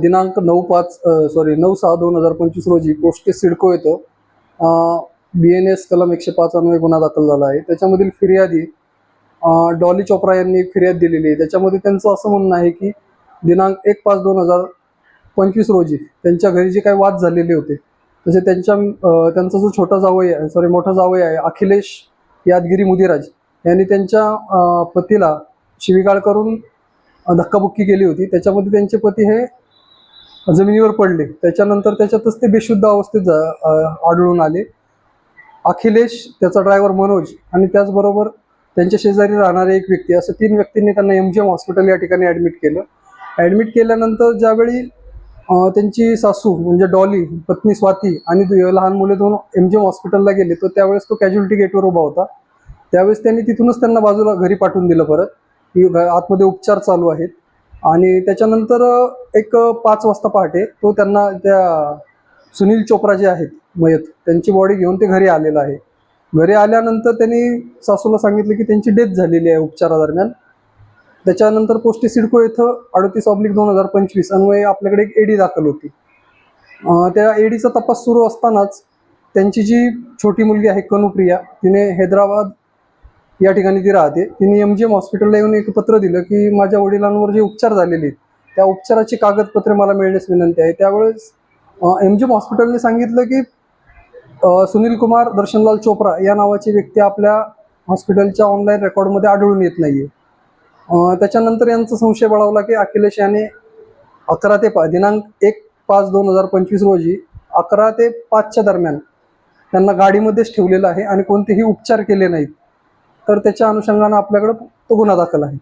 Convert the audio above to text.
दिनांक नऊ पाच सॉरी नऊ सहा दोन हजार पंचवीस रोजी पोस्टे सिडको येतं. बी एन एस कलम एकशे पाच अन्वये गुन्हा दाखल झाला आहे. त्याच्यामधील फिर्यादी डॉली चोप्रा यांनी एक फिर्याद दिलेली आहे. त्याच्यामध्ये त्यांचं असं म्हणणं आहे की दिनांक एक पाच दोन हजार पंचवीस रोजी त्यांच्या घरी जे काही वाद झालेले होते तसे त्यांच्या त्यांचा जो छोटा जावई आहे सॉरी मोठा जावई आहे अखिलेश यादगिरी मुदिराज यांनी त्यांच्या पतीला शिवीगाळ करून धक्काबुक्की केली होती. त्याच्यामध्ये त्यांचे पती हे जमिनीवर पडले. त्याच्यानंतर त्याच्यातच ते बेशुद्ध अवस्थेत जा- आढळून आले. अखिलेश त्याचा ड्रायव्हर मनोज आणि त्याचबरोबर त्यांच्या शेजारी राहणारे एक व्यक्ती असं तीन व्यक्तींनी त्यांना एम जी एम हॉस्पिटल या ठिकाणी ॲडमिट केलं. ॲडमिट केल्यानंतर ज्यावेळी त्यांची सासू म्हणजे डॉली पत्नी स्वाती आणि लहान मुले दोन एम जी एम हॉस्पिटलला गेले तर त्यावेळेस तो कॅज्युअलिटी गेटवर उभा होता. त्यावेळेस त्यांनी तिथूनच त्यांना बाजूला घरी पाठवून दिलं परत. आतमध्ये उपचार चालू आहेत. आणि त्याच्यानंतर एक पाच वाजता पहाटे तो त्यांना त्या सुनील चोप्रा जे आहेत मयत त्यांची बॉडी घेऊन ते घरी आलेलं आहे. घरी आल्यानंतर त्यांनी सासूला सांगितलं की त्यांची डेथ झालेली आहे उपचारादरम्यान. त्याच्यानंतर पोस्टी सिडको इथं अडतीस ऑब्लिक दोन हजार पंचवीस अन्वये आपल्याकडे एक एडी दाखल होती. त्या एडीचा तपास सुरू असतानाच त्यांची जी छोटी मुलगी आहे कनुप्रिया तिने हैदराबाद या ठिकाणी ती राहते. तिने एम जी एम हॉस्पिटलला येऊन एक पत्र दिलं की माझ्या वडिलांवर जे उपचार झालेले आहेत त्या उपचाराची कागदपत्रे मला मिळण्यास विनंती आहे. त्यावेळेस एम जी एम हॉस्पिटलने सांगितलं की सुनील कुमार दर्शनलाल चोप्रा या नावाची व्यक्ती आपल्या हॉस्पिटलच्या ऑनलाईन रेकॉर्डमध्ये आढळून येत नाही आहे त्याच्यानंतर यांचा संशय बळावला की अखिलेश याने अकरा ते पा दिनांक एक पाच दोन हजार पंचवीस रोजी अकरा ते पाचच्या दरम्यान त्यांना गाडीमध्येच ठेवलेलं आहे आणि कोणतेही उपचार केले नाहीत. तर त्याच्या अनुषंगानं आपल्याकडं तो गुन्हा दाखल आहे.